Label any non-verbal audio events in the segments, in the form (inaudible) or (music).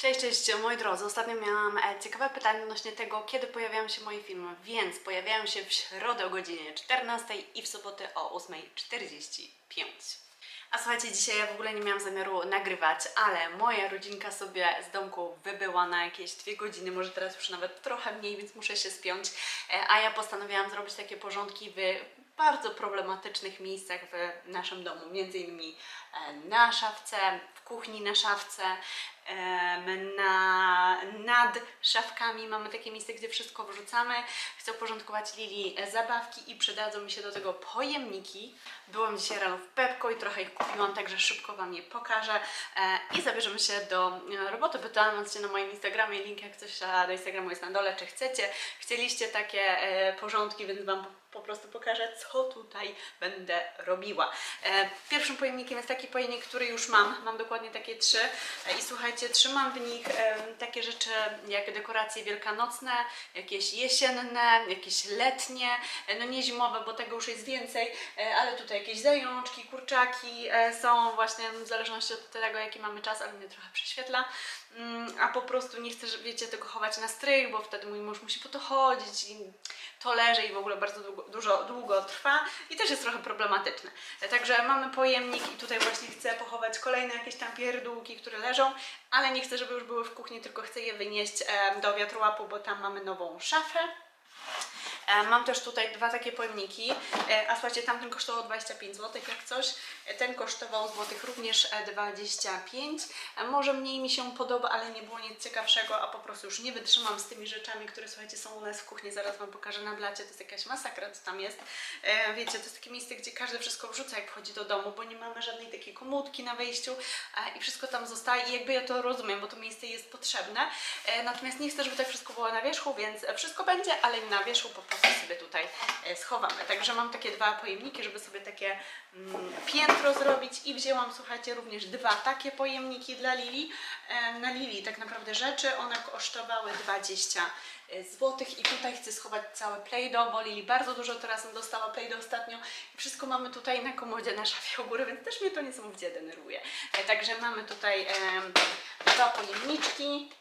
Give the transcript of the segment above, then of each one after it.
Cześć, cześć moi drodzy. Ostatnio miałam e, ciekawe pytanie odnośnie tego, kiedy pojawiają się moje filmy, więc pojawiają się w środę o godzinie 14 i w sobotę o 8.45. A słuchajcie, dzisiaj ja w ogóle nie miałam zamiaru nagrywać, ale moja rodzinka sobie z domku wybyła na jakieś dwie godziny, może teraz już nawet trochę mniej, więc muszę się spiąć. E, A ja postanowiłam zrobić takie porządki w bardzo problematycznych miejscach w naszym domu, między innymi e, na szafce, w kuchni na szafce, na, nad szafkami mamy takie miejsce, gdzie wszystko wrzucamy. Chcę uporządkować Lili zabawki i przydadzą mi się do tego pojemniki. Byłam dzisiaj rano w Pepko i trochę ich kupiłam, także szybko Wam je pokażę e, i zabierzemy się do e, roboty. Pytałam Was na moim Instagramie, link jak coś do Instagramu jest na dole, czy chcecie. Chcieliście takie e, porządki, więc Wam po prostu pokażę, co tutaj będę robiła. Pierwszym pojemnikiem jest taki pojemnik, który już mam. Mam dokładnie takie trzy. I słuchajcie, trzymam w nich takie rzeczy jak dekoracje wielkanocne, jakieś jesienne, jakieś letnie, e, no nie zimowe, bo tego już jest więcej, e, ale tutaj jakieś zajączki, kurczaki e, są właśnie w zależności od tego, jaki mamy czas, ale mnie trochę prześwietla. Mm, A po prostu nie chcę, wiecie, tego chować na strych, bo wtedy mój mąż musi po to chodzić i to leży i w ogóle bardzo długo, dużo, długo trwa i też jest trochę problematyczne. Także mamy pojemnik i tutaj właśnie chcę pochować kolejne jakieś tam pierdółki, które leżą, ale nie chcę, żeby już były w kuchni, tylko chcę je wynieść do wiatrołapu, bo tam mamy nową szafę. E, Mam też tutaj dwa takie pojemniki, e, a słuchajcie, tamten kosztował 25 zł, jak coś. E, Ten kosztował złotych również e, 25. E, Może mniej mi się podoba, ale nie było nic ciekawszego, a po prostu już nie wytrzymam z tymi rzeczami, które słuchajcie są u nas w kuchni. Zaraz Wam pokażę na blacie, to jest jakaś masakra, co tam jest. Wiecie, to jest takie miejsce, gdzie każdy wszystko wrzuca, jak wchodzi do domu, bo nie mamy żadnej takiej komórki na wejściu i wszystko tam zostaje. I jakby ja to rozumiem, bo to miejsce jest potrzebne. Natomiast nie chcę, żeby tak wszystko było na wierzchu, więc wszystko będzie, ale na wierzchu po prostu sobie tutaj e, schowamy. Także mam takie dwa pojemniki, żeby sobie takie mm, piętro zrobić i wzięłam, słuchajcie, również dwa takie pojemniki dla Lili. E, Na Lili tak naprawdę rzeczy, one kosztowały 20 złotych i tutaj chcę schować całe Play-Doh, bo Lili bardzo dużo teraz dostała Play-Doh ostatnio wszystko mamy tutaj na komodzie, na szafie u góry, więc też mnie to niesamowicie denerwuje. E, Także mamy tutaj dwa pojemniczki, E,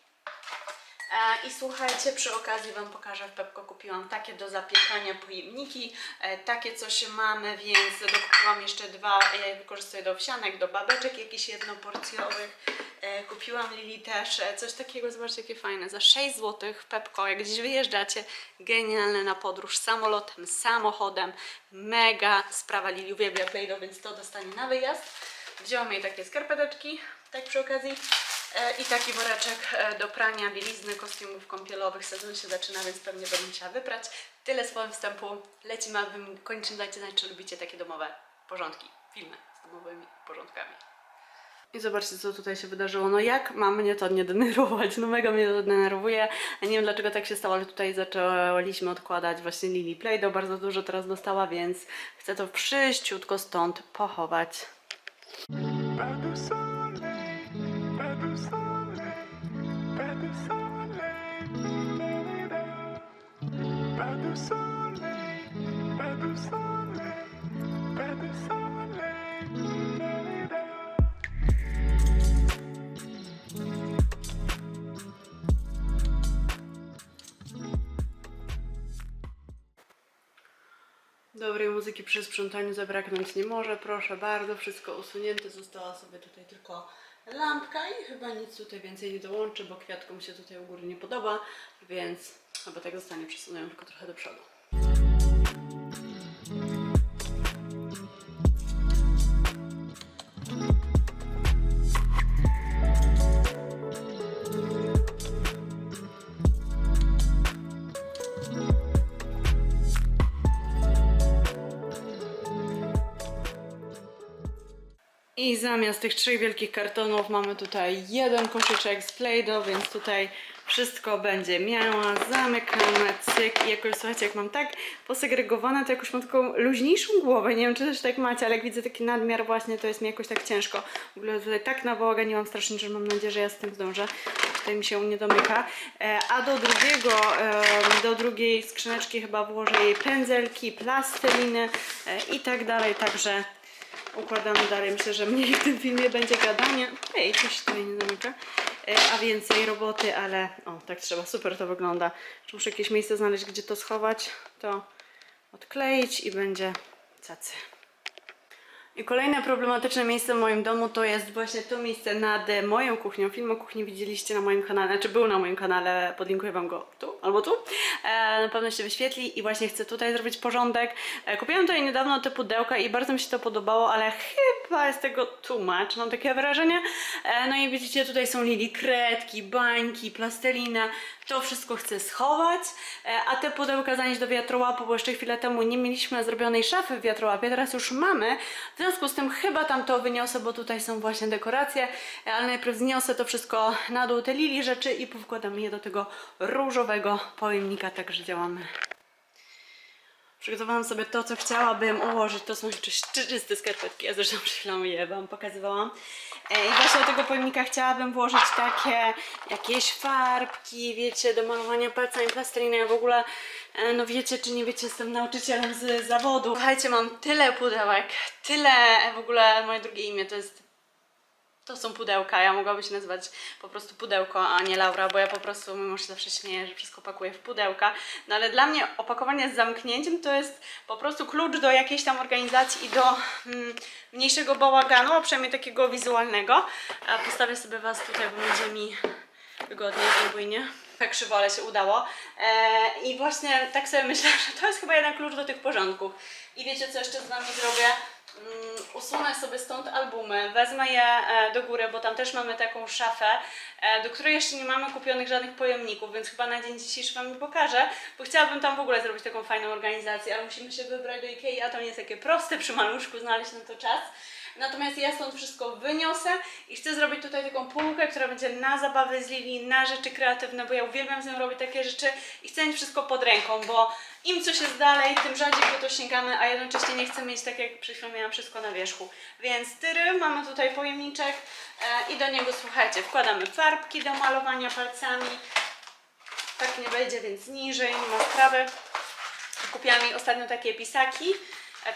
I słuchajcie, przy okazji Wam pokażę, w Pepko kupiłam takie do zapiekania pojemniki, e, takie coś mamy, więc dokupiłam jeszcze dwa, ja je wykorzystuję do owsianek, do babeczek jakichś jednoporcjowych. E, Kupiłam Lili też e, coś takiego, zobaczcie jakie fajne, za 6 zł w Pepko, jak gdzieś wyjeżdżacie, genialne na podróż samolotem, samochodem, mega sprawa, Lili uwielbia Play-Doh, więc to dostanie na wyjazd. Wzięłam jej takie skarpeteczki, tak przy okazji. E, I taki woreczek e, do prania bielizny, kostiumów kąpielowych. Sezon się zaczyna, więc pewnie będę musiała wyprać. Tyle słowem wstępu. Lecimy, a wy kończymy. Dajcie znać, czy lubicie takie domowe porządki, filmy z domowymi porządkami. I zobaczcie, co tutaj się wydarzyło. No jak ma mnie to nie denerwować? No mega mnie to denerwuje. Nie wiem, dlaczego tak się stało, ale tutaj zaczęliśmy odkładać właśnie Lili Play-Doh. Bardzo dużo teraz dostała, więc chcę to przyjściutko stąd pochować. De Dobrej muzyki przy sprzątaniu zabraknąć nie może, proszę bardzo, wszystko usunięte, została sobie tutaj tylko lampka i chyba nic tutaj więcej nie dołączy, bo kwiatkom się tutaj u góry nie podoba, więc chyba tak zostanie, przesunę tylko trochę do przodu. I zamiast tych trzech wielkich kartonów mamy tutaj jeden koszyczek z Play-Doh, więc tutaj wszystko będzie miała. Zamykamy, cyk i jakoś słuchajcie, jak mam tak posegregowane, to jakoś mam taką luźniejszą głowę. Nie wiem, czy też tak macie, ale jak widzę taki nadmiar właśnie, to jest mi jakoś tak ciężko. W ogóle tutaj tak nabałaganiłam strasznie, że mam nadzieję, że ja z tym zdążę. Tutaj mi się nie domyka. E, A do drugiego, do drugiej skrzyneczki chyba włożę jej pędzelki, plasteliny e, i tak dalej, także układamy dalej. Myślę, że mniej w tym filmie będzie gadania. Ej, coś tutaj nie zamyka. E, A więcej roboty, ale o, tak trzeba. Super to wygląda. Czy muszę jakieś miejsce znaleźć, gdzie to schować, to odkleić i będzie cacy. I kolejne problematyczne miejsce w moim domu to jest właśnie to miejsce nad moją kuchnią. Film o kuchni widzieliście na moim kanale, znaczy był na moim kanale, podlinkuję Wam go tu albo tu. E, na pewno się wyświetli i właśnie chcę tutaj zrobić porządek. E, kupiłam tutaj niedawno te pudełka i bardzo mi się to podobało, ale chyba jest tego much, mam takie wrażenie. E, no i widzicie, tutaj są lili kredki, bańki, plastelina. To wszystko chcę schować, e, a te pudełka zanieść do wiatrołapu, bo jeszcze chwilę temu nie mieliśmy zrobionej szafy w wiatrołapie, teraz już mamy. W związku z tym chyba tam to wyniosę, bo tutaj są właśnie dekoracje, e, ale najpierw zniosę to wszystko na dół, te lili rzeczy i powkładam je do tego różowego pojemnika, także działamy. Przygotowałam sobie to, co chciałabym ułożyć. To są jeszcze czyste skarpetki. Ja zresztą przed chwilą je Wam pokazywałam. E, I właśnie do tego pojemnika chciałabym włożyć takie jakieś farbki, wiecie, do malowania palcami plasteliny. Ja w ogóle, e, no wiecie czy nie wiecie, jestem nauczycielem z zawodu. Słuchajcie, mam tyle pudełek, tyle w ogóle moje drugie imię to jest to są pudełka, ja mogłabym się nazywać po prostu pudełko, a nie Laura, bo ja po prostu, mimo że zawsze śmieję, że wszystko pakuję w pudełka, no ale dla mnie opakowanie z zamknięciem to jest po prostu klucz do jakiejś tam organizacji i do mm, mniejszego bałaganu, a przynajmniej takiego wizualnego. A postawię sobie Was tutaj, bo będzie mi wygodniej, albo. Tak krzywo, ale się udało. E, I właśnie tak sobie myślę, że to jest chyba jeden klucz do tych porządków. I wiecie co jeszcze z Wami zrobię? Mm, usunę sobie stąd albumy, wezmę je e, do góry, bo tam też mamy taką szafę, e, do której jeszcze nie mamy kupionych żadnych pojemników, więc chyba na dzień dzisiejszy Wam pokażę, bo chciałabym tam w ogóle zrobić taką fajną organizację, ale musimy się wybrać do Ikei, a to nie jest takie proste przy maluszku znaleźć na to czas. Natomiast ja stąd wszystko wyniosę i chcę zrobić tutaj taką półkę, która będzie na zabawy z Lili, na rzeczy kreatywne, bo ja uwielbiam z nią robić takie rzeczy i chcę mieć wszystko pod ręką, bo im coś jest dalej, tym rzadziej po to sięgamy, a jednocześnie nie chcę mieć tak jak przed chwilą miałam wszystko na wierzchu. Więc tyry, mamy tutaj pojemniczek e, i do niego słuchajcie, wkładamy farbki do malowania palcami. Tak nie wejdzie, więc niżej, nie ma sprawy. Kupiłam jej ostatnio takie pisaki,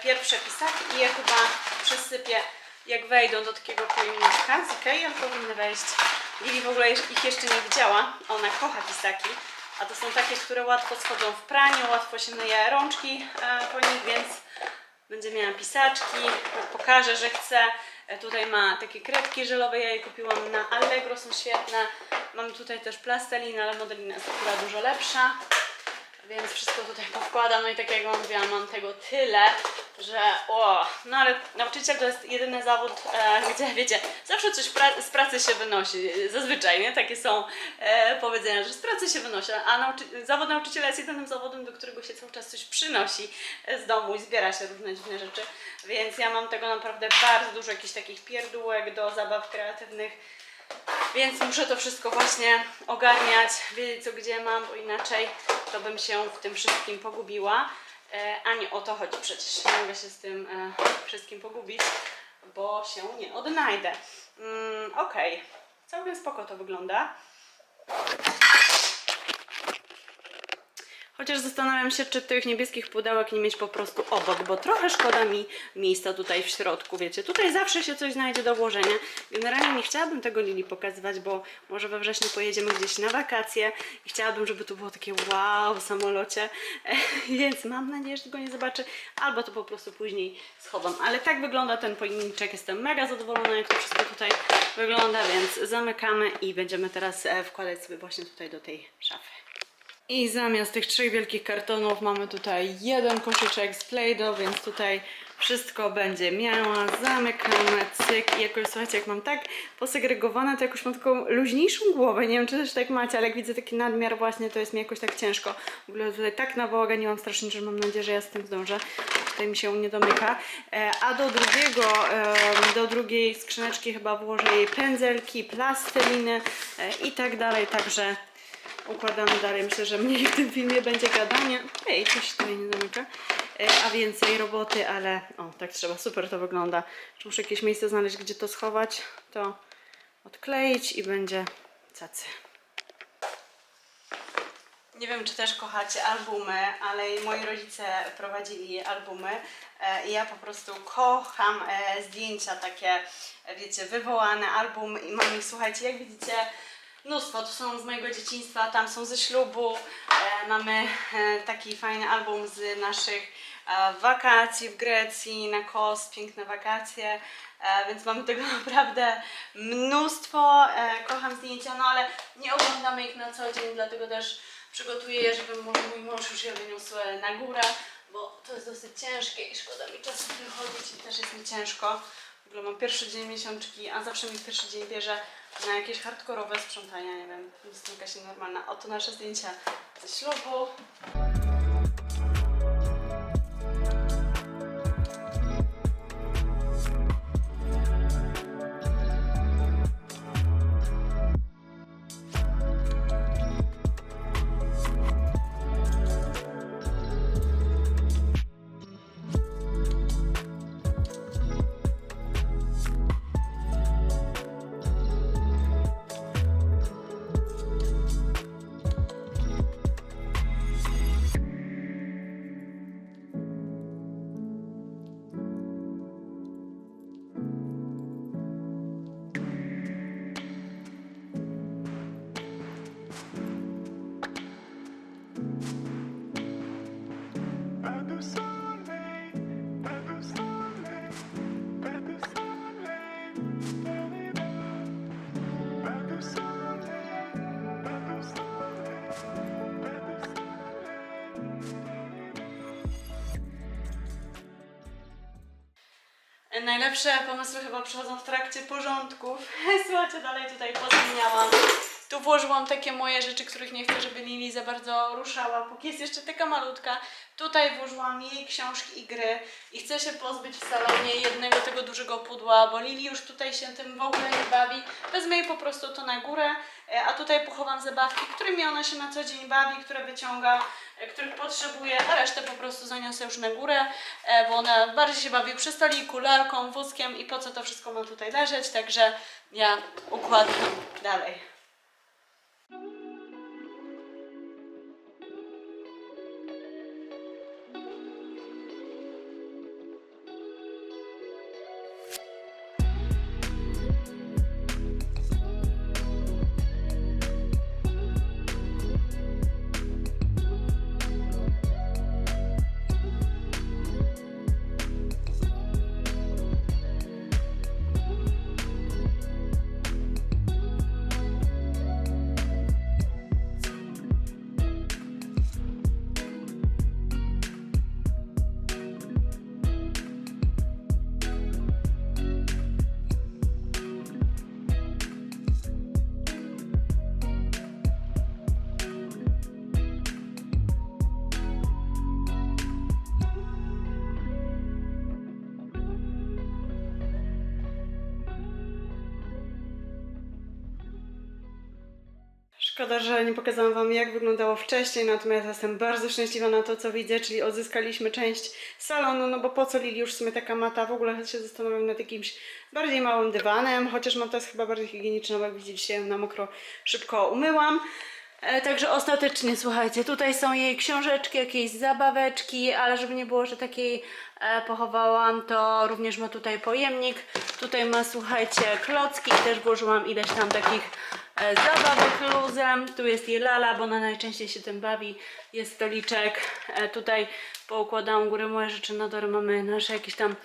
pierwsze pisaki i je chyba przesypię jak wejdą do takiego pojemniczka z powinny wejść. Lili w ogóle ich jeszcze nie widziała, ona kocha pisaki, a to są takie, które łatwo schodzą w praniu, łatwo się myje rączki e, po nich, więc będzie miała pisaczki, pokażę, że chce. E, Tutaj ma takie kredki żelowe, ja je kupiłam na Allegro, są świetne. Mam tutaj też plastelinę, ale modelina jest akurat dużo lepsza. Więc wszystko tutaj powkładam, no i tak jak Wam mówiłam, mam tego tyle, że o, no ale nauczyciel to jest jedyny zawód, e, gdzie wiecie, zawsze coś pra- z pracy się wynosi, zazwyczaj, nie? Takie są e, powiedzenia, że z pracy się wynosi, a nauczy- zawód nauczyciela jest jedynym zawodem, do którego się cały czas coś przynosi e, z domu i zbiera się różne dziwne rzeczy, więc ja mam tego naprawdę bardzo dużo, jakichś takich pierdółek do zabaw kreatywnych, więc muszę to wszystko właśnie ogarniać, wiedzieć co gdzie mam, bo inaczej to bym się w tym wszystkim pogubiła. E, a nie o to chodzi przecież. Nie mogę się z tym e, wszystkim pogubić, bo się nie odnajdę. Mm, Okej, całkiem spoko to wygląda. Chociaż zastanawiam się, czy tych niebieskich pudełek nie mieć po prostu obok, bo trochę szkoda mi miejsca tutaj w środku, wiecie. Tutaj zawsze się coś znajdzie do włożenia. Generalnie nie chciałabym tego Lili pokazywać, bo może we wrześniu pojedziemy gdzieś na wakacje i chciałabym, żeby to było takie wow w samolocie, (laughs) więc mam nadzieję, że tego nie zobaczy, albo to po prostu później schowam. Ale tak wygląda ten pojemniczek, jestem mega zadowolona, jak to wszystko tutaj wygląda, więc zamykamy i będziemy teraz e, wkładać sobie właśnie tutaj do tej szafy. I zamiast tych trzech wielkich kartonów mamy tutaj jeden koszyczek z Play-Doh, więc tutaj wszystko będzie miała. Zamykamy, cyk. I jakoś, słuchajcie, jak mam tak posegregowane, to jakoś mam taką luźniejszą głowę. Nie wiem, czy też tak macie, ale jak widzę taki nadmiar właśnie, to jest mi jakoś tak ciężko. W ogóle tutaj tak nabałaganiłam strasznie, że mam nadzieję, że ja z tym zdążę. Tutaj mi się nie domyka. E, A do drugiego, do drugiej skrzyneczki chyba włożę jej pędzelki, plasteliny e, i tak dalej, także układamy dalej. Myślę, że mniej w tym filmie będzie gadania. Ej, coś tutaj nie zamyka. E, A więcej roboty, ale o, tak trzeba. Super to wygląda. Czy muszę jakieś miejsce znaleźć, gdzie to schować, to odkleić i będzie cacy. Nie wiem, czy też kochacie albumy, ale moi rodzice prowadzili albumy e, i ja po prostu kocham e, zdjęcia takie, wiecie, wywołane album i mam ich, słuchajcie, jak widzicie, mnóstwo. To są z mojego dzieciństwa, tam są ze ślubu. E, mamy e, taki fajny album z naszych e, wakacji w Grecji, na Kos, piękne wakacje. Więc mamy (laughs) tego naprawdę mnóstwo. Kocham zdjęcia, no ale nie oglądamy ich na co dzień, dlatego też przygotuję je, żeby może mój mąż już je wyniósł na górę, bo to jest dosyć ciężkie i szkoda mi czasu w tym chodzić i też jest mi ciężko. Ogóle mam pierwszy dzień miesiączki, a zawsze mi pierwszy dzień bierze na jakieś hardkorowe sprzątania, nie wiem, jestem jakaś nienormalna. Oto nasze zdjęcia ze ślubu. Najlepsze pomysły chyba przychodzą w trakcie porządków. (laughs) Słuchajcie, dalej tutaj pozmieniałam. Tu włożyłam takie moje rzeczy, których nie chcę, żeby Lili za bardzo ruszała, póki jest jeszcze taka malutka. Tutaj włożyłam jej książki i gry i chcę się pozbyć w salonie jednego tego dużego pudła, bo Lili już tutaj się tym w ogóle nie bawi. Wezmę jej po prostu to na górę, e, a tutaj pochowam zabawki, którymi ona się na co dzień bawi, które wyciąga, których potrzebuje, a resztę po prostu zaniosę już na górę, e, bo ona bardziej się bawi przy stoliku, lalką, wózkiem i po co to wszystko ma tutaj leżeć, także ja układam dalej. Szkoda, że nie pokazałam Wam, jak wyglądało wcześniej, natomiast jestem bardzo szczęśliwa na to, co widzę, czyli odzyskaliśmy część salonu, no bo po co Lili już w sumie taka mata, w ogóle się zastanawiam nad jakimś bardziej małym dywanem, chociaż mata jest chyba bardziej higieniczna, bo jak widzicie, na mokro szybko umyłam. E, Także ostatecznie, słuchajcie, tutaj są jej książeczki, jakieś zabaweczki, ale żeby nie było, że takiej e, pochowałam, to również ma tutaj pojemnik. Tutaj ma, słuchajcie, klocki też włożyłam ileś tam takich e, zabawek luzem. Tu jest jej lala, bo ona najczęściej się tym bawi. Jest stoliczek. Tutaj poukładałam górę moje rzeczy na dole. Mamy nasze jakieś tam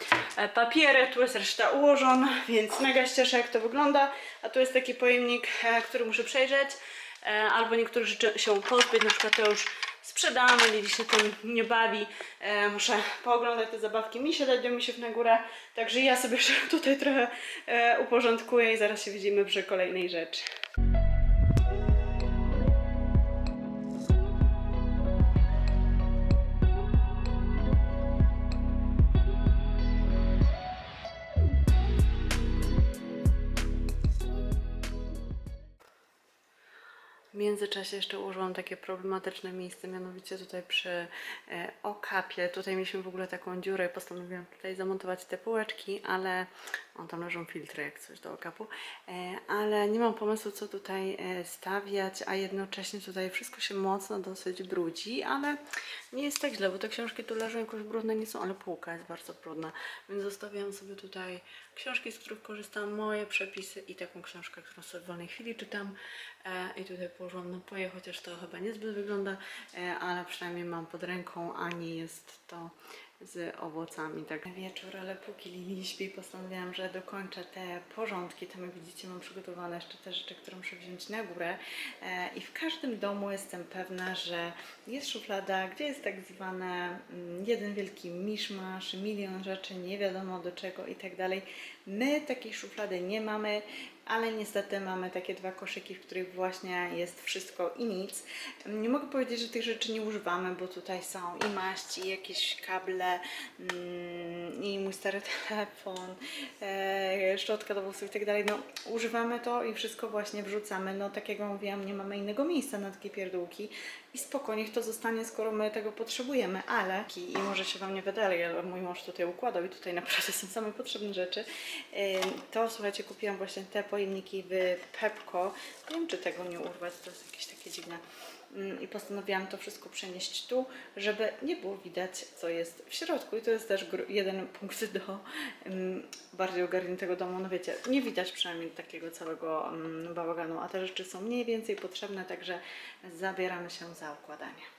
papiery. Tu jest reszta ułożona, więc mega jak to wygląda. A tu jest taki pojemnik, który muszę przejrzeć. E, albo niektóre rzeczy się pozbyć, na przykład to już sprzedamy, Lili się tym nie bawi, e, muszę pooglądać te zabawki, mi się dać do misiów na górę, także ja sobie (laughs) tutaj trochę e, uporządkuję i zaraz się widzimy przy kolejnej rzeczy. Międzyczasie jeszcze użyłam takie problematyczne miejsce, mianowicie tutaj przy e, okapie. Tutaj mieliśmy w ogóle taką dziurę i postanowiłam tutaj zamontować te półeczki, ale o, tam leżą filtry jak coś do okapu, e, ale nie mam pomysłu co tutaj e, stawiać, a jednocześnie tutaj wszystko się mocno dosyć brudzi, ale nie jest tak źle, bo te książki tu leżą jakoś brudne nie są, ale półka jest bardzo brudna, więc zostawiam sobie tutaj książki, z których korzystam, moje przepisy i taką książkę, którą sobie w wolnej chwili czytam. E, i tutaj położyłam napoje, chociaż to chyba niezbyt wygląda, e, ale przynajmniej mam pod ręką, a nie jest to z owocami. Tak wieczór, ale póki Lili śpi, postanowiłam, że dokończę te porządki. Tam jak widzicie mam przygotowane jeszcze te rzeczy, które muszę wziąć na górę. E, I w każdym domu jestem pewna, że jest szuflada, gdzie jest tak zwane mm, jeden wielki miszmasz, milion rzeczy, nie wiadomo do czego i tak dalej. My takiej szuflady nie mamy, ale niestety mamy takie dwa koszyki, w których właśnie jest wszystko i nic. Nie mogę powiedzieć, że tych rzeczy nie używamy, bo tutaj są i maści, i jakieś kable, mm, i mój stary (laughs) telefon, e, szczotka do włosów i tak dalej. No, używamy to i wszystko właśnie wrzucamy. No, tak jak mówiłam, nie mamy innego miejsca na takie pierdółki i spokojnie niech to zostanie, skoro my tego potrzebujemy, ale i może się Wam nie wydaje, ale mój mąż tutaj układał i tutaj (laughs) naprawdę są same potrzebne rzeczy. Ym, To słuchajcie, kupiłam właśnie te pojemniki w Pepco. Nie wiem, czy tego nie urwać, to jest jakieś takie dziwne. Ym, I postanowiłam to wszystko przenieść tu, żeby nie było widać, co jest w środku. I to jest też jeden punkt do ym, bardziej ogarniętego domu. No wiecie, nie widać przynajmniej takiego całego ym, bałaganu, a te rzeczy są mniej więcej potrzebne, także zabieramy się za układanie.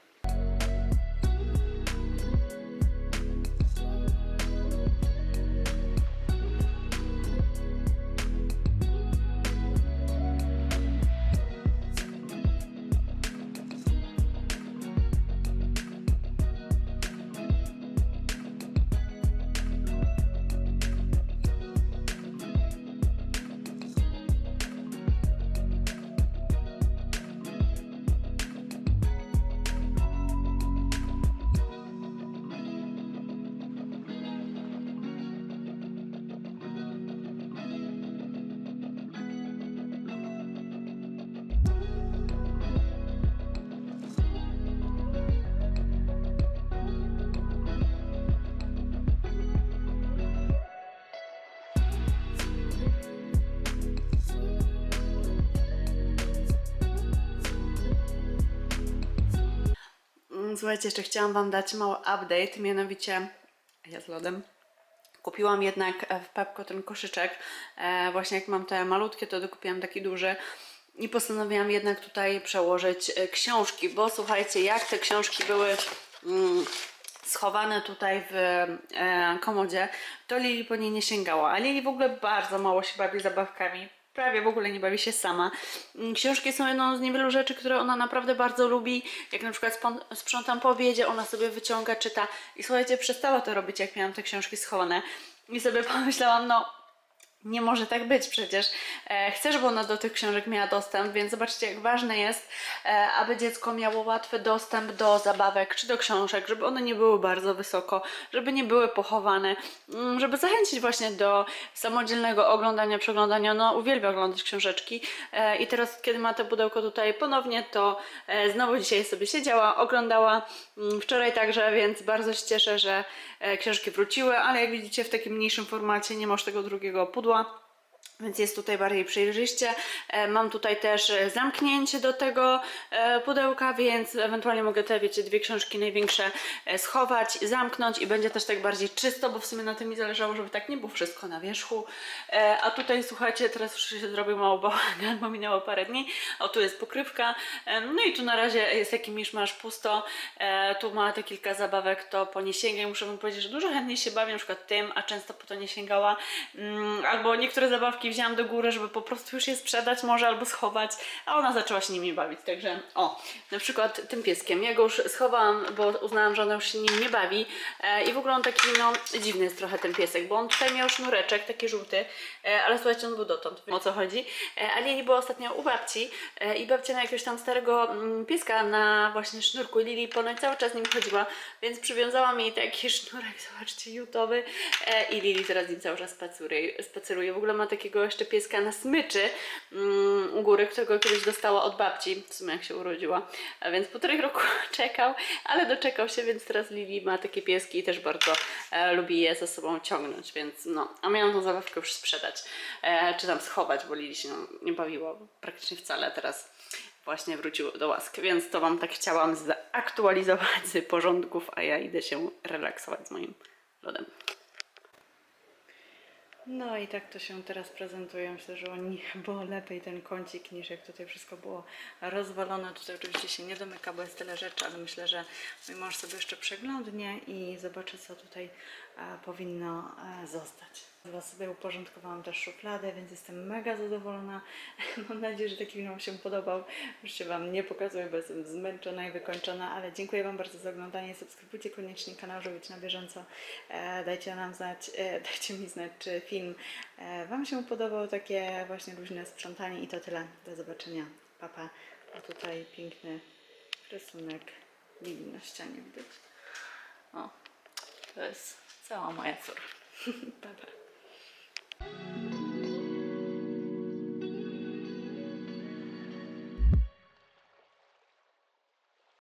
Słuchajcie, jeszcze chciałam Wam dać mały update, mianowicie ja z lodem. Kupiłam jednak e, w Pepko ten koszyczek. E, właśnie jak mam te malutkie, to dokupiłam taki duży. I postanowiłam jednak tutaj przełożyć e, książki, bo słuchajcie, jak te książki były mm, schowane tutaj w komodzie, to Lili po nie nie sięgała. A Lili w ogóle bardzo mało się bawi zabawkami prawie w ogóle nie bawi się sama. Mm, Książki są jedną z niewielu rzeczy, które ona naprawdę bardzo lubi. Jak na przykład sprzątam po ona sobie wyciąga, czyta. I słuchajcie, przestała to robić, jak miałam te książki schowane. I sobie (laughs) pomyślałam, no nie może tak być przecież. E, chcę, żeby ona do tych książek miała dostęp, więc zobaczcie, jak ważne jest, e, aby dziecko miało łatwy dostęp do zabawek czy do książek, żeby one nie były bardzo wysoko, żeby nie były pochowane, mm, żeby zachęcić właśnie do samodzielnego oglądania, przeglądania. No, uwielbia oglądać książeczki e, i teraz, kiedy ma to pudełko tutaj ponownie, to znowu dzisiaj sobie siedziała, oglądała, mm, wczoraj także, więc bardzo się cieszę, że książki wróciły, ale jak widzicie w takim mniejszym formacie nie masz tego drugiego pudła. a Więc jest tutaj bardziej przejrzyście. E, Mam tutaj też e, zamknięcie do tego e, pudełka, więc ewentualnie mogę te, wiecie, dwie książki największe schować, zamknąć i będzie też tak bardziej czysto, bo w sumie na tym mi zależało, żeby tak nie było wszystko na wierzchu. A tutaj, słuchajcie, teraz już się zrobił mało bałagan, bo minęło parę dni. O, tu jest pokrywka. No i tu na razie jest taki miszmasz pusto. Tu ma te kilka zabawek, to po nie. Muszę wam powiedzieć, że dużo chętniej się bawię na przykład tym, a często po to nie sięgała. Mm, Albo niektóre zabawki wzięłam do góry, żeby po prostu już je sprzedać może albo schować, a ona zaczęła się nimi bawić. Także o, na przykład tym pieskiem. Ja go już schowałam, bo uznałam, że ona już się nim nie bawi. E, I w ogóle on taki, no, dziwny jest trochę ten piesek, bo on tutaj miał sznureczek, taki żółty, e, ale słuchajcie, on był dotąd, wiem o co chodzi. E, a Lili była ostatnio u babci e, i babcia miała jakiegoś tam starego mm, pieska na właśnie sznurku. Lili ponoć cały czas nim chodziła, więc przywiązałam jej taki (laughs) sznurek, zobaczcie, jutowy. E, I Lili teraz nim cały czas spaceruje. spaceruje. W ogóle ma takiego takiego jeszcze pieska na smyczy mm, u góry, którego kiedyś dostała od babci, w sumie jak się urodziła. A więc półtorej roku (laughs) czekał, ale doczekał się, więc teraz Lili ma takie pieski i też bardzo e, lubi je ze sobą ciągnąć, więc no. A miałam tą zabawkę już sprzedać, e, czy tam schować, bo Lili się nie bawiła praktycznie wcale teraz właśnie wrócił do łask, więc to Wam tak chciałam zaktualizować z porządków, a ja idę się relaksować z moim lodem. No i tak to się teraz prezentuje. Myślę, że oni było lepiej ten kącik niż jak tutaj wszystko było rozwalone. Tutaj oczywiście się nie domyka, bo jest tyle rzeczy, ale myślę, że mój mąż sobie jeszcze przeglądnie i zobaczy, co tutaj powinno zostać. Teraz sobie uporządkowałam też szufladę, więc jestem mega zadowolona. (laughs) Mam nadzieję, że taki film Wam się podobał. Już się Wam nie pokazuję, bo jestem zmęczona i wykończona, ale dziękuję Wam bardzo za oglądanie. Subskrybujcie koniecznie kanał, żeby być na bieżąco. E, dajcie nam znać, e, (laughs) dajcie mi znać, czy film e, Wam się podobał, takie właśnie luźne sprzątanie i to tyle. Do zobaczenia. Papa. A tutaj piękny rysunek Lili na ścianie widać. O, to jest Selamun Aleyhisselam. bye bye.